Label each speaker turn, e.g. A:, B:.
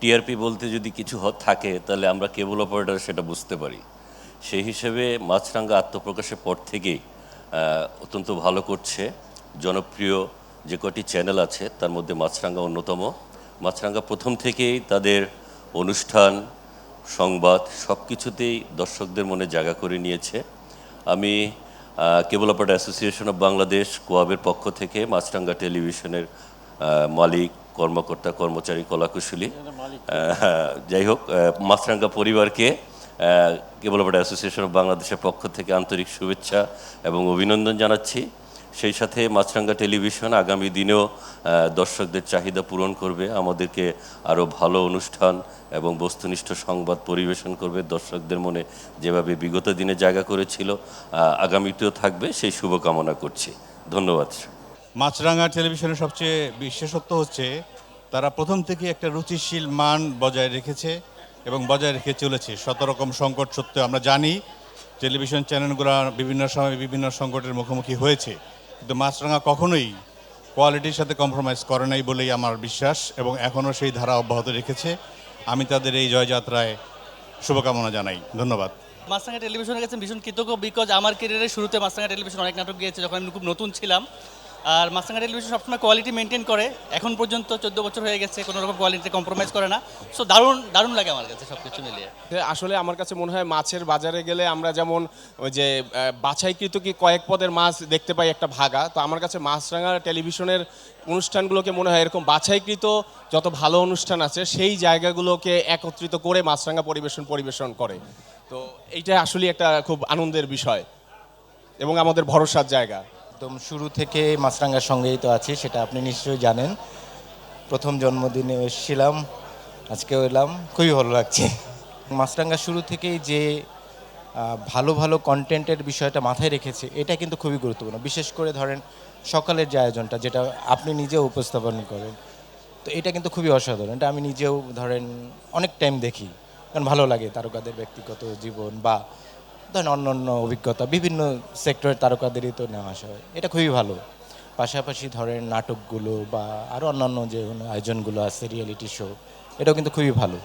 A: TRP বলতে যদি কিছু থাকে, তাহলে আমরা কেবল অপারেটর সেটা বুঝতে পারি। সেই হিসেবে মাছরাঙ্গা আত্মপ্রকাশের পর থেকেই অত্যন্ত ভালো করছে। জনপ্রিয় যে কটি চ্যানেল আছে, তার মধ্যে মাছরাঙ্গা অন্যতম। মাছরাঙ্গা প্রথম থেকেই তাদের অনুষ্ঠান, সংবাদ সব কিছুতেই দর্শকদের মনে জায়গা করে নিয়েছে। আমি cable operator association of Bangladesh, কোয়াবের পক্ষ থেকে মাছরাঙ্গা টেলিভিশনের মালিক কর্মকর্তা কর্মচারী কলাকুশলী। যাই হোক মাছরাঙ্গা পরিবারকে আহ, অ্যাসোসিয়েশন অফ বাংলাদেশের পক্ষ থেকে আন্তরিক শুভেচ্ছা এবং অভিনন্দন জানাচ্ছি। সেই সাথে মাছরাঙ্গা টেলিভিশন আগামী দিনেও দর্শকদের চাহিদা পূরণ করবে আমাদেরকে আরও ভালো অনুষ্ঠান এবং বস্তুনিষ্ঠ সংবাদ পরিবেশন করবে। দর্শকদের মনে যেভাবে বিগত দিনে জায়গা করেছিল আগামীতেও থাকবে সেই শুভকামনা করছি। ধন্যবাদ
B: মাছরাঙা টেলিভিশনের সবচেয়ে বিশেষত্ব হচ্ছে তারা প্রথম থেকে একটা রুচিশীল মান বজায় রেখেছে এবং বজায় রেখে চলেছে। শত রকম সংকট সত্ত্বেও আমরা জানি টেলিভিশন চ্যানেলগুলো বিভিন্ন সময় বিভিন্ন সংকটের মুখোমুখি হয়েছে। কিন্তু মাছরাঙা কখনোই কোয়ালিটির সাথে কম্প্রোমাইজ করে নাই বলেই আমার বিশ্বাস এবং এখনও সেই ধারা অব্যাহত রেখেছে। আমি তাদের এই জয়যাত্রায় শুভকামনা জানাই। ধন্যবাদ।
C: মাছরাঙা টেলিভিশনে কাছে ভীষণ কৃতজ্ঞ বিকজ আমার ক্যারিয়ারের শুরুতে মাছরাঙা টেলিভিশন অনেক নাটক গিয়েছে, যখন আমি খুব নতুন ছিলাম। আর মাছরাঙা টেলিভিশন সবসময় কোয়ালিটি মেনটেন করে। এখন পর্যন্ত চোদ্দ বছর হয়ে গেছে কোনো রকম কোয়ালিটি কম্প্রোমাইজ করে না। সো দারুণ দারুণ লাগে আমার কাছে সব কিছু মিলিয়ে
D: আসলে আমার কাছে মনে হয় মাছের বাজারে গেলে আমরা যেমন, ওই যে বাছাইকৃত কি কয়েক পদের মাছ দেখতে পাই একটা ভাগা। তো আমার কাছে মাছরাঙা টেলিভিশনের অনুষ্ঠানগুলোকে মনে হয় এরকম বাছাইকৃত যত ভালো অনুষ্ঠান আছে, সেই জায়গাগুলোকে একত্রিত করে মাছরাঙা পরিবেশন পরিবেশন করে। তো এইটা আসলে একটা খুব আনন্দের বিষয় এবং আমাদের ভরসার জায়গা।
E: একদম শুরু থেকে মাছরাঙ্গার সঙ্গেই তো আছি, সেটা আপনি নিশ্চয়ই জানেন। প্রথম জন্মদিনে এসেছিলাম, আজকেও এলাম, খুবই ভালো লাগছে। মাছরাঙ্গা শুরু থেকেই যে ভালো ভালো কন্টেন্টের বিষয়টা মাথায় রেখেছে, এটা কিন্তু খুবই গুরুত্বপূর্ণ। বিশেষ করে ধরেন সকালের যে আয়োজনটা, যেটা আপনি নিজেও উপস্থাপন করেন। তো এটা কিন্তু খুবই অসাধারণ, এটা আমি নিজেও ধরেন অনেক টাইম দেখি। কারণ ভালো লাগে তারকাদের ব্যক্তিগত জীবন বা ধরেন অন্য অন্য অভিজ্ঞতা, বিভিন্ন সেক্টরের তারকাদেরই তো নেওয়া আসা হয়। এটা খুবই ভালো। পাশাপাশি ধরেন নাটকগুলো বা আরও অন্যান্য যে আয়োজনগুলো আছে রিয়েলিটি শো এটাও কিন্তু খুবই ভালো।